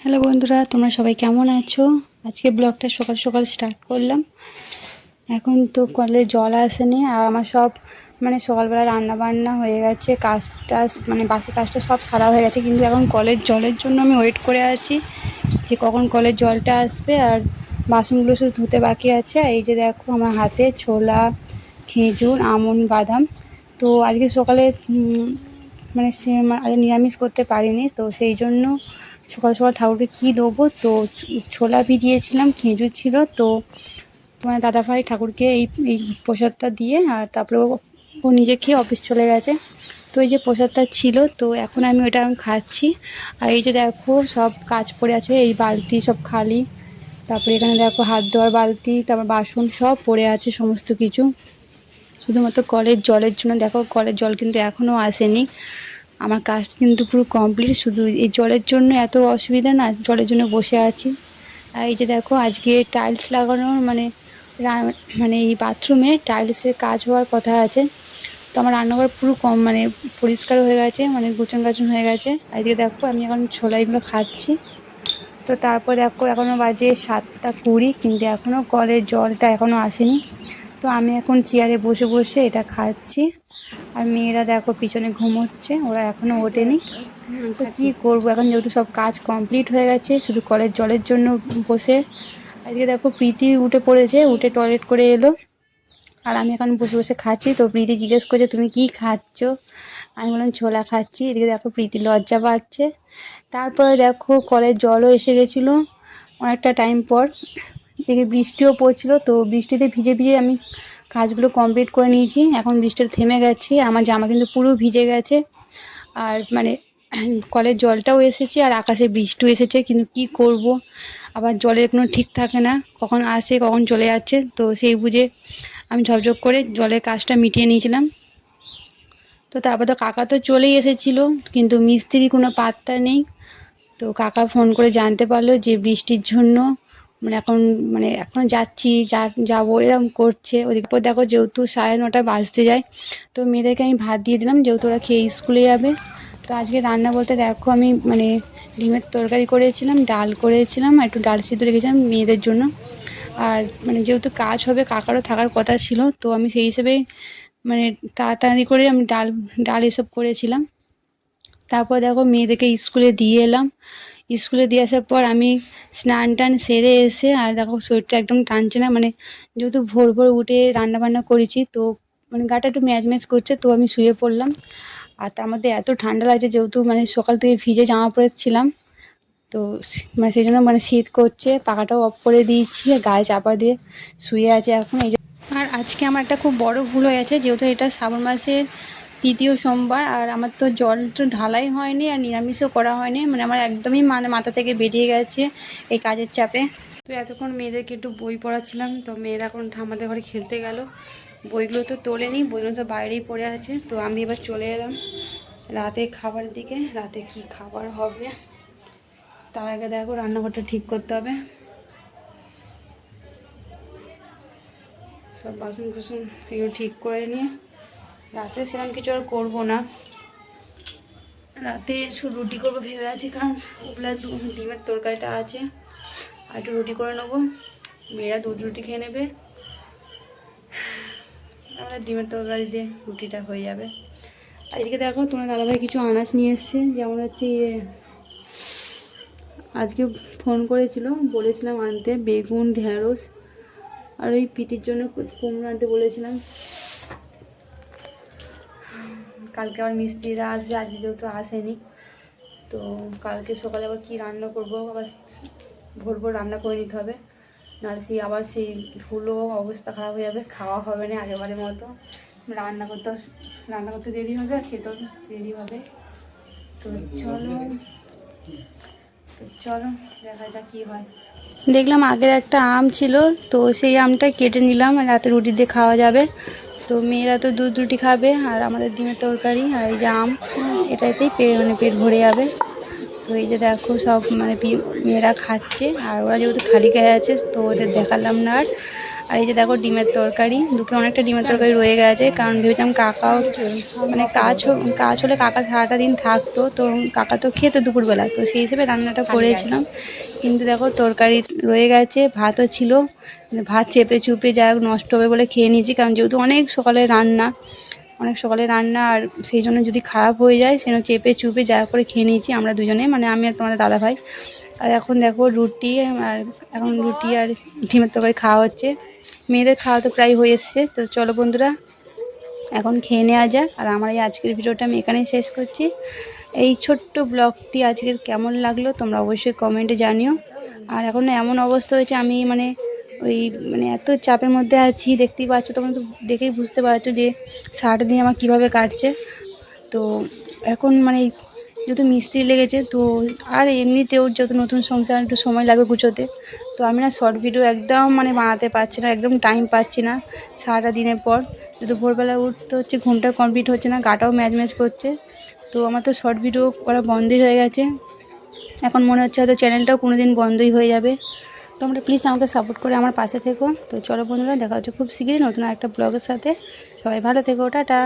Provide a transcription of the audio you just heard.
Hello বন্ধুরা, তোমরা সবাই কেমন আছো? আজকে ব্লগটা সকাল সকাল স্টার্ট করলাম। এখন তো কলে জল আসেনি আর আমার সব মানে সকালবেলা রান্না বান্না হয়ে গেছে, কাজটা মানে বাসি কাজটা সব সারা হয়ে গেছে, কিন্তু এখন কলের জলের জন্য আমি ওয়েট করে আছি যে কখন কলের জলটা আসবে আর বাসনগুলো শুধু ধুতে বাকি আছে। এই যে দেখো আমার হাতে ছোলা, খেজুর, আমন, বাদাম। তো আজকে সকালে মানে সে মা- আজকে নিরামিষ করতে পারিনি, তো সেই জন্য সকাল সকাল ঠাকুরকে কী দেবো? তো ছোলা ভিজিয়েছিলাম, খেজুর ছিল, তো তোমার দাদাভাই ঠাকুরকে এই এই প্রসাদটা দিয়ে আর তারপরে ও নিজে খেয়ে অফিস চলে গেছে। তো এই যে প্রসাদটা ছিল, তো এখন আমি ওটা আমি খাচ্ছি। আর এই যে দেখো সব কাজ পড়ে আছে, এই বালতি সব খালি। তারপরে এখানে দেখো হাত ধোয়ার বালতি, তারপর বাসন সব পড়ে আছে সমস্ত কিছু। শুধুমাত্র কলের জলের জন্য, দেখো কলের জল কিন্তু এখনও আসেনি। আমার কাজ কিন্তু পুরো কমপ্লিট শুধু এই জলের জন্য এত অসুবিধা না, জলের জন্য বসে আছি। আর এই যে দেখো, আজকে টাইলস লাগানোর মানে মানে এই বাথরুমে টাইলসের কাজ হওয়ার কথা আছে। তো আমার রান্নাঘর পুরো কম মানে পরিষ্কার হয়ে গেছে মানে গুছান গাছন হয়ে গেছে। আর এদিকে দেখো, আমি এখন ছোলাইগুলো খাচ্ছি। তো তারপর দেখো এখনও বাজে সাতটা কুড়ি, কিন্তু এখনও কলের জলটা এখনও আসেনি। তো আমি এখন চেয়ারে বসে বসে এটা খাচ্ছি। আর মেয়েরা দেখো পিছনে ঘুমোচ্ছে, ওরা এখনও ওঠেনি। তো কী করব? এখন যেহেতু সব কাজ কমপ্লিট হয়ে গেছে, শুধু কলের জলের জন্য বসে। আজকে দেখো প্রীতি উঠে পড়েছে, উঠে টয়লেট করে এলো। আর আমি এখন বসে বসে খাচ্ছি। তো প্রীতি জিজ্ঞেস করছে, তুমি কি খাচ্ছ? আমি বললাম, ছোলা খাচ্ছি। এদিকে দেখো প্রীতি লজ্জা পাচ্ছে। তারপরে দেখো কলের জলও এসে গেছিল অনেকটা টাইম পর। এদিকে বৃষ্টিও পড়ছিল, তো বৃষ্টিতে ভিজে ভিজে আমি কাজগুলো কমপ্লিট করে নিয়েছি। এখন বৃষ্টিটা থেমে গেছে, আমার জামা কিন্তু পুরো ভিজে গেছে। আর মানে কলের জলটাও এসেছে আর আকাশে বৃষ্টিও এসেছে, কিন্তু কি করব? আবার জলের কোনো ঠিক থাকে না, কখন আসে, কখন চলে যাচ্ছে, তো সেই বুঝে আমি ঝপঝপ করে জলের কাজটা মিটিয়ে নিয়েছিলাম। তো তারপর তো কাকা তো চলেই এসেছিল, কিন্তু মিস্ত্রি কোনো পাত্তা নেই। তো কাকা ফোন করে জানতে পারল যে বৃষ্টির জন্য মানে এখন মানে এখন যাচ্ছি, যা, যাব এরকম করছে। ওদিকে পর দেখো যেহেতু সাড়ে নটা বাজতে যায়, তো মেয়েদেরকে আমি ভাত দিয়ে দিলাম, যেহেতু ওরা খেয়ে স্কুলে যাবে। তো আজকে রান্না বলতে দেখো আমি মানে ডিমের তরকারি করেছিলাম, ডাল করেছিলাম, আর একটু ডাল সিদ্ধ রেখেছিলাম মেয়েদের জন্য। আর মানে যেহেতু কাজ হবে, কাকারও থাকার কথা ছিল, তো আমি সেই হিসেবে মানে তাড়াতাড়ি করে আমি ডাল ডাল এসব করেছিলাম। তারপর দেখো মেয়েদেরকে স্কুলে দিয়ে এলাম। স্কুলে দিয়ে আসার পর আমি স্নান টান সেরে এসে আর দেখো শরীরটা একদম টানছে না মানে যেহেতু ভোর ভোর উঠে রান্না বান্না করেছি, তো মানে গাটা একটু ম্যাজ ম্যাজ করছে, তো আমি শুয়ে পড়লাম। আর তার মধ্যে এত ঠান্ডা লাগছে যেহেতু মানে সকাল থেকে ভিজে জামা পরেছিলাম, তো মানে সেই জন্য মানে শীত করছে, পাখাটাও অফ করে দিয়েছি গায়ে চাপা দিয়ে শুয়ে আছে এখন। এই আর আজকে আমার একটা খুব বড় ভুল হয়ে গেছে, যেহেতু এটা শ্রাবণ মাসের তৃতীয় সোমবার, আর আমার তো জল তো ঢালাই হয়নি আর নিরামিষও করা হয়নি। মানে আমার একদমই মানে মাথা থেকে বেরিয়ে গেছে এই কাজের চাপে। তো এতক্ষণ মেয়েদেরকে একটু বই পড়াচ্ছিলাম, তো মেয়েরা এখন আমাদের ঘরে খেলতে গেল। বইগুলো তো তোলেনি, বইগুলো তো বাইরেই পড়ে আছে। তো আমি এবার চলে এলাম রাতে খাবার দিকে, রাতে কি খাবার হবে? তার আগে দেখো রান্নাঘরটা ঠিক করতে হবে। সব বাসন কুসন ঠিক করে নিয়ে রাতে সেরকম কিছু আর করব না। রাতে শুধু রুটি করব ভেবে আছি, কারণ ওগুলা ডিমের তরকারিটা আছে। আর একটু রুটি করে নেব। মেয়েরা দুধ রুটি খেয়ে নেবে। আমাদের ডিমের তরকারি দিয়ে রুটিটা হয়ে যাবে। আর এদিকে দেখো, তোমার দাদাভাই কিছু আনাজ নিয়ে এসছে। যেমন হচ্ছে ইয়ে আজকে ফোন করেছিল, বলেছিলাম আনতে, বেগুন, ঢেঁড়স, আর ওই পিটির জন্য কুমড়ো আনতে বলেছিলাম। কালকে আবার মিস্ত্রিরা আসবে, আজকে যেহেতু আসেনি, তো কালকে সকালে আবার কী রান্না করব? আবার ভোর ভোর রান্না করে নিতে হবে। নাহলে সেই আবার সেই ধুলো অবস্থা খারাপ হয়ে যাবে, খাওয়া হবে না আগেবারের মতো। রান্না করতে রান্না করতে দেরি হবে, আর খেতেও দেরি হবে। তো চলো তো চলো, দেখা যাক কী হয়। দেখলাম আগের একটা আম ছিল, তো সেই আমটা কেটে নিলাম, আর রাতে রুটি দিয়ে খাওয়া যাবে। তো মেয়েরা তো দুধ রুটি খাবে আর আমাদের ডিমের তরকারি আর এই যে আম এটাতেই পেট মানে পেট ভরে যাবে। তো এই যে দেখো সব মানে মেয়েরা খাচ্ছে আর ওরা যেহেতু খালি গায়ে আছে তো ওদের দেখালাম না আর। আর এই যে দেখো ডিমের তরকারি দুপুরে অনেকটা ডিমের তরকারি রয়ে গেছে কারণ ভেবেছিলাম কাকাও মানে কাজ কাজ হলে কাকা সারাটা দিন থাকতো তো কাকা তো খেত দুপুরবেলা তো সেই হিসেবে রান্নাটা করেছিলাম। কিন্তু দেখো তরকারি রয়ে গেছে, ভাতও ছিল। ভাত চেপে চুপে যা নষ্ট হবে বলে খেয়ে নিয়েছি, কারণ যেহেতু অনেক সকালে রান্না, অনেক সকালে রান্না আর সেই জন্য যদি খারাপ হয়ে যায় সেজন্য চেপে চুপে যা করে খেয়ে নিয়েছি আমরা দুজনে মানে আমি আর তোমাদের দাদা ভাই আর এখন দেখো রুটি, আর এখন রুটি আর ডিমের তরকারি খাওয়া হচ্ছে। মেয়েদের খাওয়া তো প্রায় হয়ে এসছে, তো চলো বন্ধুরা, এখন খেয়ে নেওয়া যাক। আর আমার এই আজকের ভিডিওটা আমি এখানেই শেষ করছি। এই ছোট্ট ব্লগটি আজকের কেমন লাগল তোমরা অবশ্যই কমেন্টে জানিও। আর এখন এমন অবস্থা হয়েছে, আমি মানে ওই মানে এত চাপের মধ্যে আছি, দেখতেই পাচ্ছ তখন তো দেখেই বুঝতে পারছ যে সারাটা দিন আমার কীভাবে কাটছে। তো এখন মানে যেহেতু মিস্ত্রি লেগেছে, তো আর এমনিতেও যত নতুন সংসার, একটু সময় লাগবে গুছোতে, তো আমি না শর্ট ভিডিও একদম মানে বানাতে পারছি না, একদম টাইম পাচ্ছি না সারাটা দিনের পর। যদি ভোরবেলা উঠতে হচ্ছে, ঘুমটা কমপ্লিট হচ্ছে না গাটাও ম্যাচ ম্যাচ করছে, তো আমার তো শর্ট ভিডিও করা বন্ধই হয়ে গেছে। এখন মনে হচ্ছে হয়তো চ্যানেলটাও কোনো দিন বন্ধই হয়ে যাবে। তোমরা প্লিজ আমাকে সাপোর্ট করে আমার পাশে থেকো। তো চলো বন্ধুরা, দেখা হচ্ছে খুব শীঘ্রই নতুন একটা ব্লগের সাথে। সবাই ভালো থেকো, টাটা।